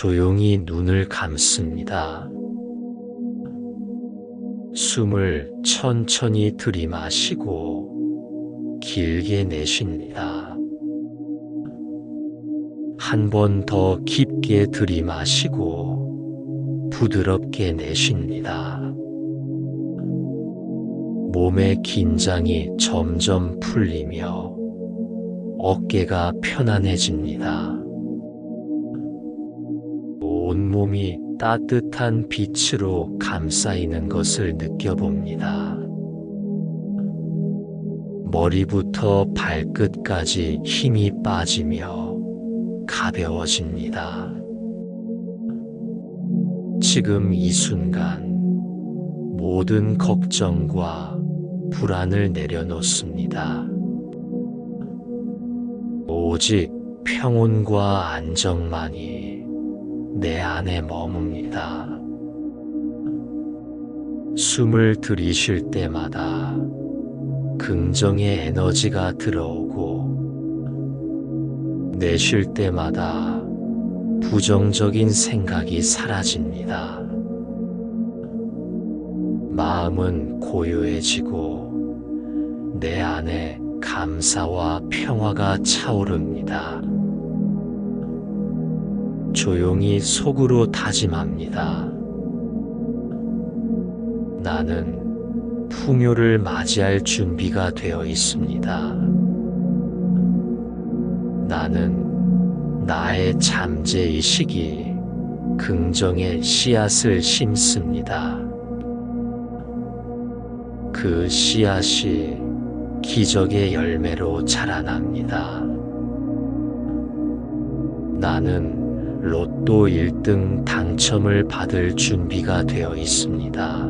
조용히 눈을 감습니다. 숨을 천천히 들이마시고 길게 내쉽니다. 한 번 더 깊게 들이마시고 부드럽게 내쉽니다. 몸의 긴장이 점점 풀리며 어깨가 편안해집니다. 온몸이 따뜻한 빛으로 감싸이는 것을 느껴봅니다. 머리부터 발끝까지 힘이 빠지며 가벼워집니다. 지금 이 순간 모든 걱정과 불안을 내려놓습니다. 오직 평온과 안정만이 내 안에 머뭅니다. 숨을 들이쉴 때마다 긍정의 에너지가 들어오고 내쉴 때마다 부정적인 생각이 사라집니다. 마음은 고요해지고 내 안에 감사와 평화가 차오릅니다. 조용히 속으로 다짐합니다. 나는 풍요를 맞이할 준비가 되어 있습니다. 나는 나의 잠재의식이 긍정의 씨앗을 심습니다. 그 씨앗이 기적의 열매로 자라납니다. 나는 로또 1등 당첨을 받을 준비가 되어 있습니다.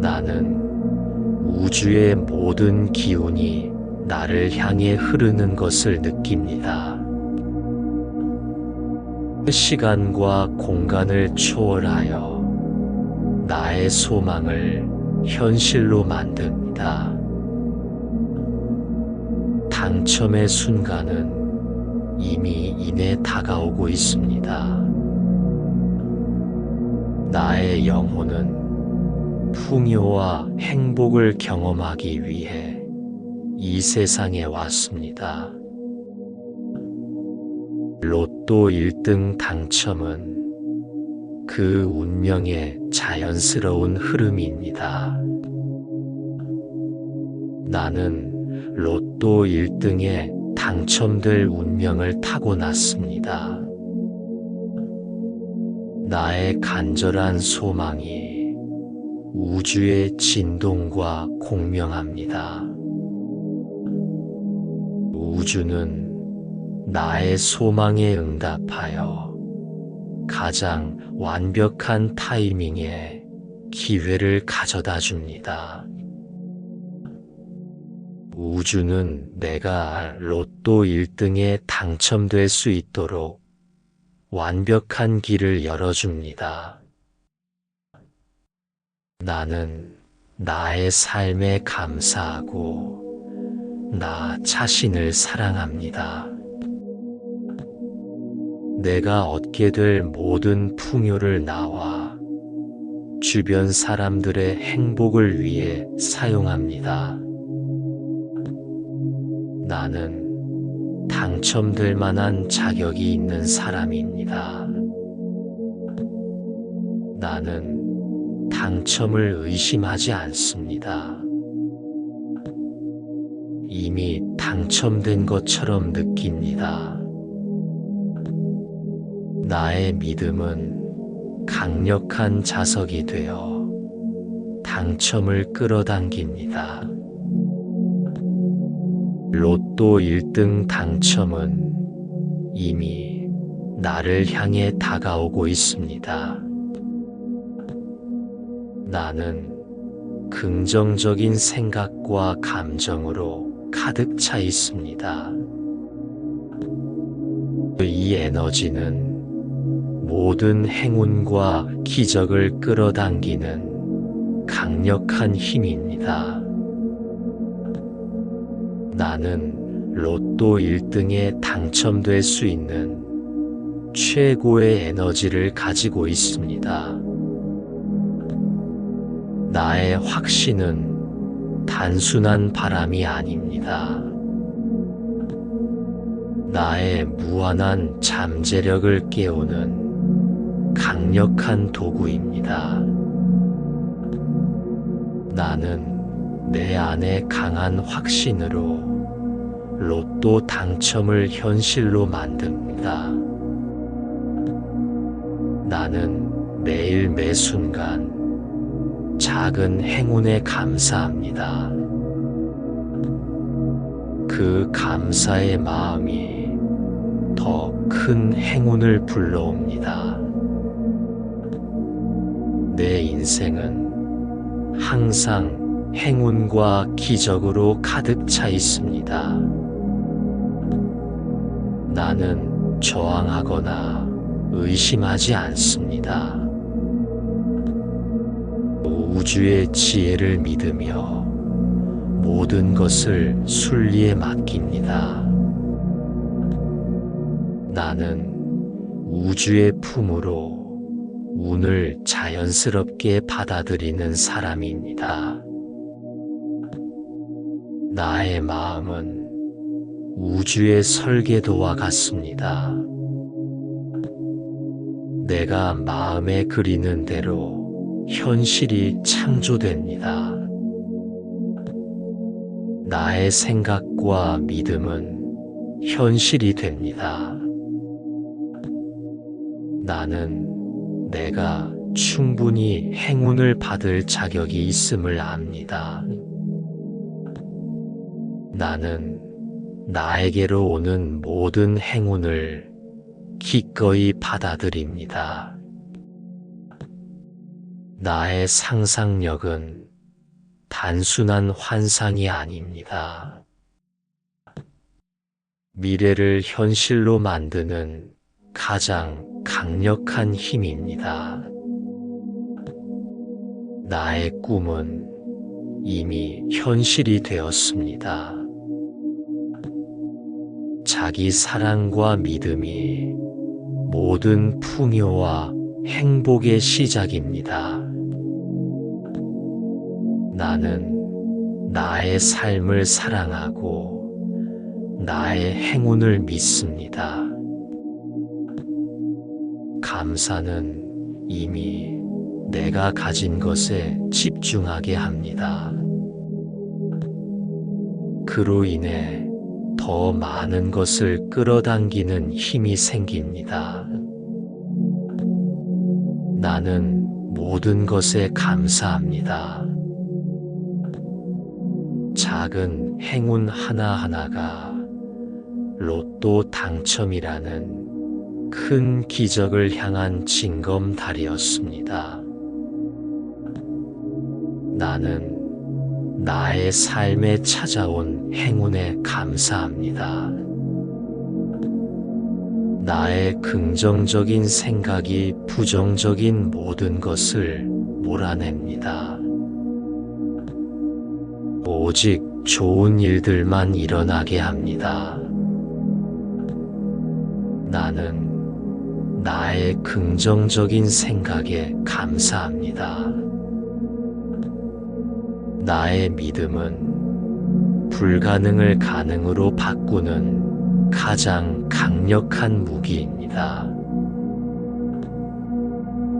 나는 우주의 모든 기운이 나를 향해 흐르는 것을 느낍니다. 시간과 공간을 초월하여 나의 소망을 현실로 만듭니다. 당첨의 순간은 이미 이내 다가오고 있습니다. 나의 영혼은 풍요와 행복을 경험하기 위해 이 세상에 왔습니다. 로또 1등 당첨은 그 운명의 자연스러운 흐름입니다. 나는 로또 1등에 당첨될 운명을 타고났습니다. 나의 간절한 소망이 우주의 진동과 공명합니다. 우주는 나의 소망에 응답하여 가장 완벽한 타이밍에 기회를 가져다 줍니다. 우주는 내가 로또 1등에 당첨될 수 있도록 완벽한 길을 열어줍니다. 나는 나의 삶에 감사하고 나 자신을 사랑합니다. 내가 얻게 될 모든 풍요를 나와 주변 사람들의 행복을 위해 사용합니다. 나는 당첨될 만한 자격이 있는 사람입니다. 나는 당첨을 의심하지 않습니다. 이미 당첨된 것처럼 느낍니다. 나의 믿음은 강력한 자석이 되어 당첨을 끌어당깁니다. 로또 1등 당첨은 이미 나를 향해 다가오고 있습니다. 나는 긍정적인 생각과 감정으로 가득 차 있습니다. 이 에너지는 모든 행운과 기적을 끌어당기는 강력한 힘입니다. 나는 로또 1등에 당첨될 수 있는 최고의 에너지를 가지고 있습니다. 나의 확신은 단순한 바람이 아닙니다. 나의 무한한 잠재력을 깨우는 강력한 도구입니다. 나는 내 안의 강한 확신으로 로또 당첨을 현실로 만듭니다. 나는 매일 매 순간 작은 행운에 감사합니다. 그 감사의 마음이 더 큰 행운을 불러옵니다. 내 인생은 항상 행운과 기적으로 가득 차 있습니다. 나는 저항하거나 의심하지 않습니다. 우주의 지혜를 믿으며 모든 것을 순리에 맡깁니다. 나는 우주의 품으로 운을 자연스럽게 받아들이는 사람입니다. 나의 마음은 우주의 설계도와 같습니다. 내가 마음에 그리는 대로 현실이 창조됩니다. 나의 생각과 믿음은 현실이 됩니다. 나는 내가 충분히 행운을 받을 자격이 있음을 압니다. 나는 나에게로 오는 모든 행운을 기꺼이 받아들입니다. 나의 상상력은 단순한 환상이 아닙니다. 미래를 현실로 만드는 가장 강력한 힘입니다. 나의 꿈은 이미 현실이 되었습니다. 자기 사랑과 믿음이 모든 풍요와 행복의 시작입니다. 나는 나의 삶을 사랑하고 나의 행운을 믿습니다. 감사는 이미 내가 가진 것에 집중하게 합니다. 그로 인해 더 많은 것을 끌어당기는 힘이 생깁니다. 나는 모든 것에 감사합니다. 작은 행운 하나하나가 로또 당첨이라는 큰 기적을 향한 징검다리였습니다. 나는 나의 삶에 찾아온 행운에 감사합니다. 나의 긍정적인 생각이 부정적인 모든 것을 몰아냅니다. 오직 좋은 일들만 일어나게 합니다. 나는 나의 긍정적인 생각에 감사합니다. 나의 믿음은 불가능을 가능으로 바꾸는 가장 강력한 무기입니다.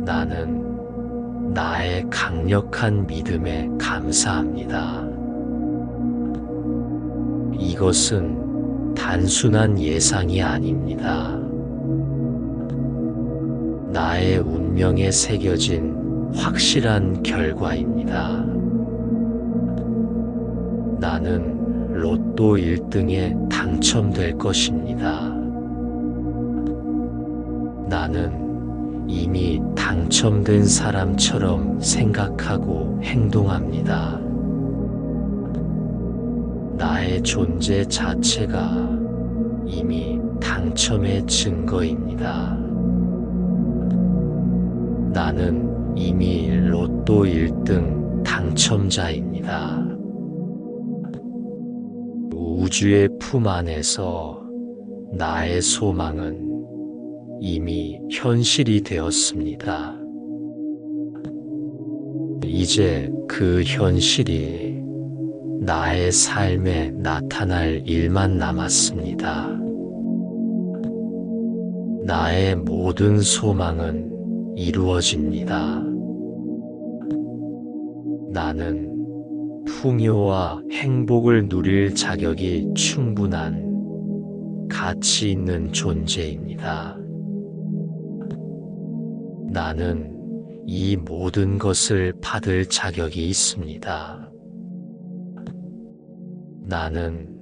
나는 나의 강력한 믿음에 감사합니다. 이것은 단순한 예상이 아닙니다. 나의 운명에 새겨진 확실한 결과입니다. 나는 로또 1등에 당첨될 것입니다. 나는 이미 당첨된 사람처럼 생각하고 행동합니다. 나의 존재 자체가 이미 당첨의 증거입니다. 나는 이미 로또 1등 당첨자입니다. 우주의 품 안에서 나의 소망은 이미 현실이 되었습니다. 이제 그 현실이 나의 삶에 나타날 일만 남았습니다. 나의 모든 소망은 이루어집니다. 나는 풍요와 행복을 누릴 자격이 충분한 가치 있는 존재입니다. 나는 이 모든 것을 받을 자격이 있습니다. 나는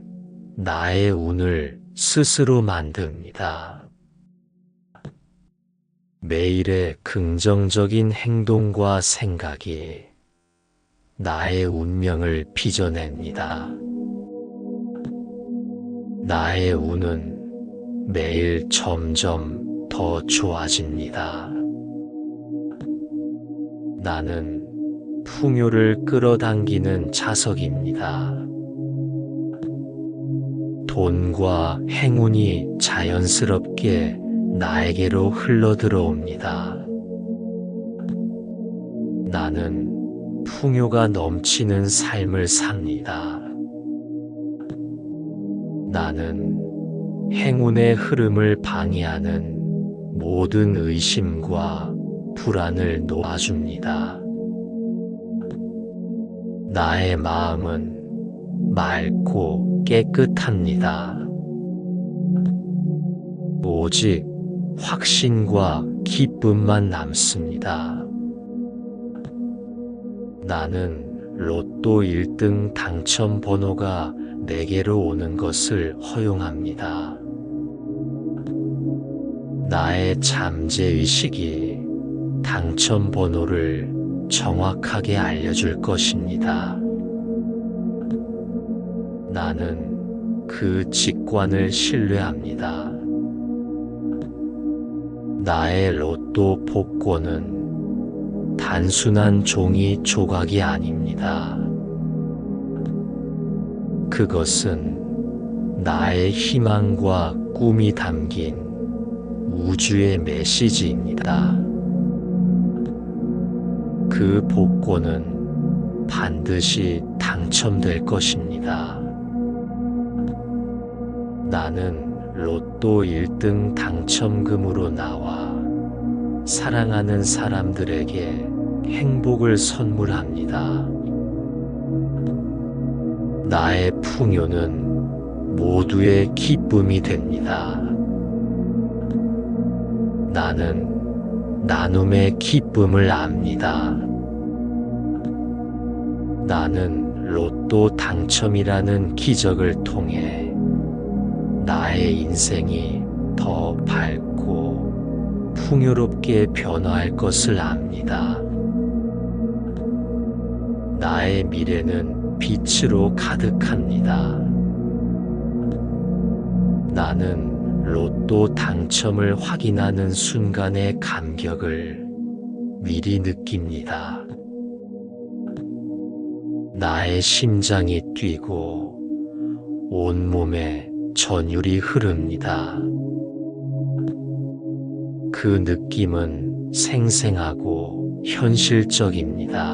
나의 운을 스스로 만듭니다. 매일의 긍정적인 행동과 생각이 나의 운명을 빚어냅니다. 나의 운은 매일 점점 더 좋아집니다. 나는 풍요를 끌어당기는 자석입니다. 돈과 행운이 자연스럽게 나에게로 흘러들어옵니다. 나는 풍요가 넘치는 삶을 삽니다. 나는 행운의 흐름을 방해하는 모든 의심과 불안을 놓아줍니다. 나의 마음은 맑고 깨끗합니다. 오직 확신과 기쁨만 남습니다. 나는 로또 1등 당첨 번호가 내게로 오는 것을 허용합니다. 나의 잠재의식이 당첨 번호를 정확하게 알려줄 것입니다. 나는 그 직관을 신뢰합니다. 나의 로또 복권은 단순한 종이 조각이 아닙니다. 그것은 나의 희망과 꿈이 담긴 우주의 메시지입니다. 그 복권은 반드시 당첨될 것입니다. 나는 로또 1등 당첨금으로 나와 사랑하는 사람들에게 행복을 선물합니다. 나의 풍요는 모두의 기쁨이 됩니다. 나는 나눔의 기쁨을 압니다. 나는 로또 당첨이라는 기적을 통해 나의 인생이 더 밝고 풍요롭게 변화할 것을 압니다. 나의 미래는 빛으로 가득합니다. 나는 로또 당첨을 확인하는 순간의 감격을 미리 느낍니다. 나의 심장이 뛰고 온몸에 전율이 흐릅니다. 그 느낌은 생생하고 현실적입니다.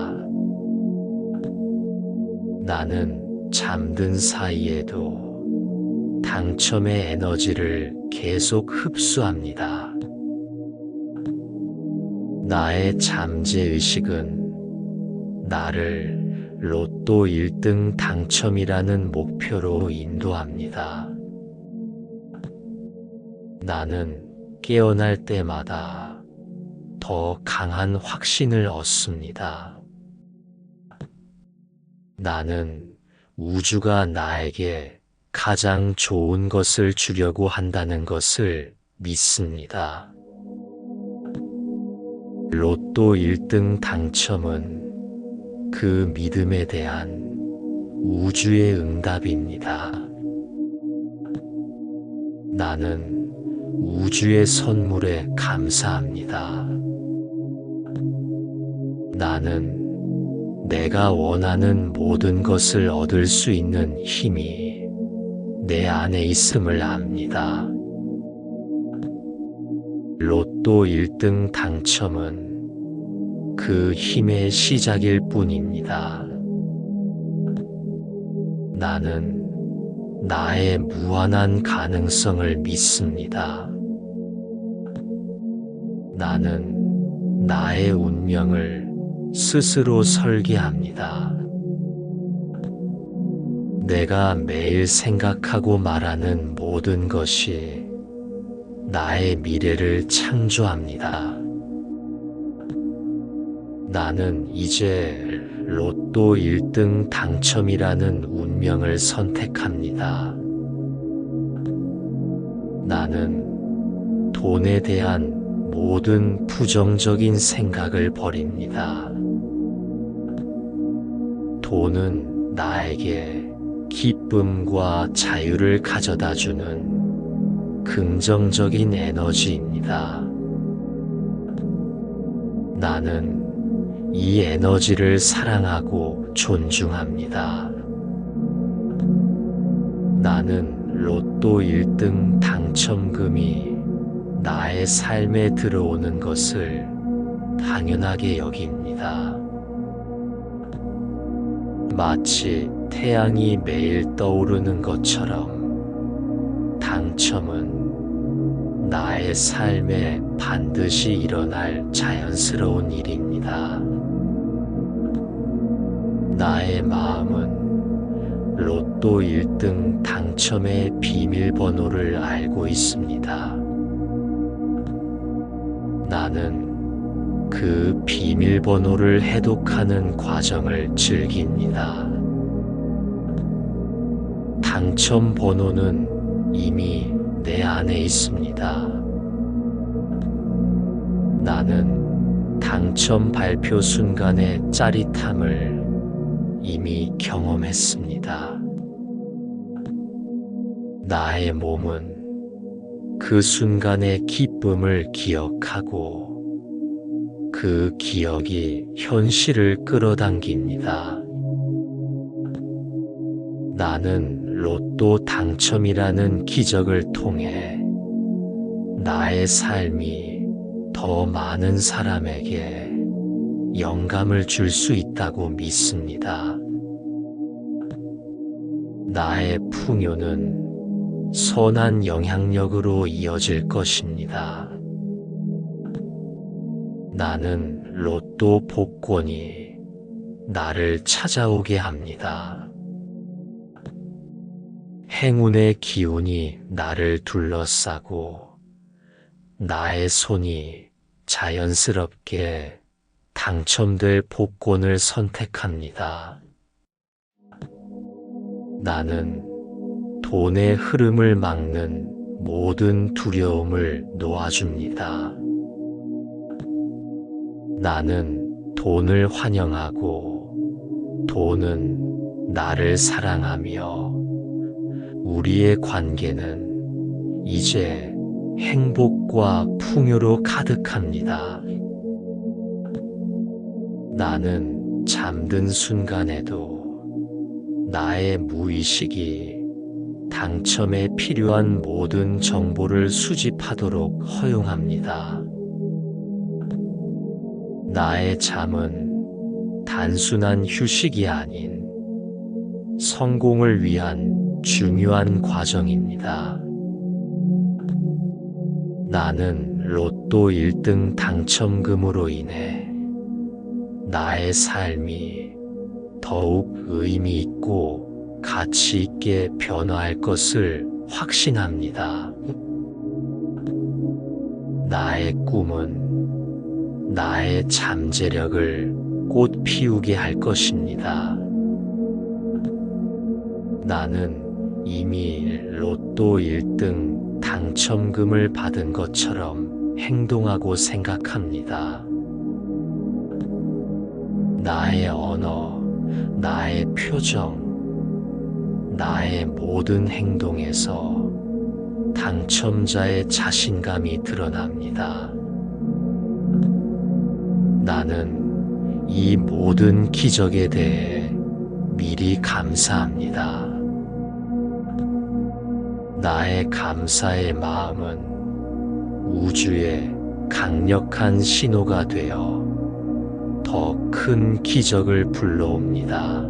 나는 잠든 사이에도 당첨의 에너지를 계속 흡수합니다. 나의 잠재의식은 나를 로또 1등 당첨이라는 목표로 인도합니다. 나는 깨어날 때마다 더 강한 확신을 얻습니다. 나는 우주가 나에게 가장 좋은 것을 주려고 한다는 것을 믿습니다. 로또 1등 당첨은 그 믿음에 대한 우주의 응답입니다. 나는 우주의 선물에 감사합니다. 나는 내가 원하는 모든 것을 얻을 수 있는 힘이 내 안에 있음을 압니다. 로또 1등 당첨은 그 힘의 시작일 뿐입니다. 나는 나의 무한한 가능성을 믿습니다. 나는 나의 운명을 스스로 설계합니다. 내가 매일 생각하고 말하는 모든 것이 나의 미래를 창조합니다. 나는 이제 로또 1등 당첨이라는 운명을 선택합니다. 나는 돈에 대한 모든 부정적인 생각을 버립니다. 돈은 나에게 기쁨과 자유를 가져다 주는 긍정적인 에너지입니다. 나는 이 에너지를 사랑하고 존중합니다. 나는 로또 1등 당첨금이 나의 삶에 들어오는 것을 당연하게 여깁니다. 마치 태양이 매일 떠오르는 것처럼 당첨은 나의 삶에 반드시 일어날 자연스러운 일입니다. 나의 마음은 로또 1등 당첨의 비밀번호를 알고 있습니다. 나는 그 비밀번호를 해독하는 과정을 즐깁니다. 당첨 번호는 이미 내 안에 있습니다. 나는 당첨 발표 순간의 짜릿함을 이미 경험했습니다. 나의 몸은 그 순간의 기쁨을 기억하고 그 기억이 현실을 끌어당깁니다. 나는 로또 당첨이라는 기적을 통해 나의 삶이 더 많은 사람에게 영감을 줄 수 있다고 믿습니다. 나의 풍요는 선한 영향력으로 이어질 것입니다. 나는 로또 복권이 나를 찾아오게 합니다. 행운의 기운이 나를 둘러싸고 나의 손이 자연스럽게 당첨될 복권을 선택합니다. 나는 돈의 흐름을 막는 모든 두려움을 놓아줍니다. 나는 돈을 환영하고 돈은 나를 사랑하며 우리의 관계는 이제 행복과 풍요로 가득합니다. 나는 잠든 순간에도 나의 무의식이 당첨에 필요한 모든 정보를 수집하도록 허용합니다. 나의 잠은 단순한 휴식이 아닌 성공을 위한 중요한 과정입니다. 나는 로또 1등 당첨금으로 인해 나의 삶이 더욱 의미 있고 가치 있게 변화할 것을 확신합니다. 나의 꿈은 나의 잠재력을 꽃 피우게 할 것입니다. 나는 이미 로또 1등 당첨금을 받은 것처럼 행동하고 생각합니다. 나의 언어, 나의 표정, 나의 모든 행동에서 당첨자의 자신감이 드러납니다. 나는 이 모든 기적에 대해 미리 감사합니다. 나의 감사의 마음은 우주의 강력한 신호가 되어 더 큰 기적을 불러옵니다.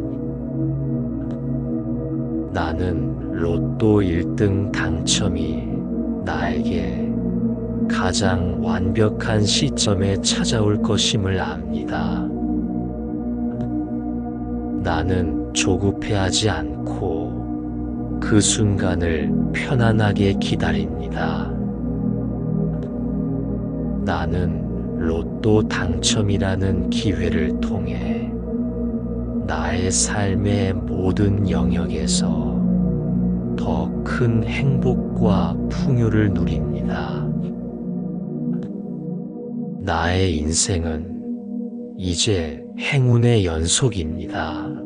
나는 로또 1등 당첨이 나에게 가장 완벽한 시점에 찾아올 것임을 압니다. 나는 조급해하지 않고 그 순간을 편안하게 기다립니다. 나는 로또 당첨이라는 기회를 통해 나의 삶의 모든 영역에서 더 큰 행복과 풍요를 누립니다. 나의 인생은 이제 행운의 연속입니다.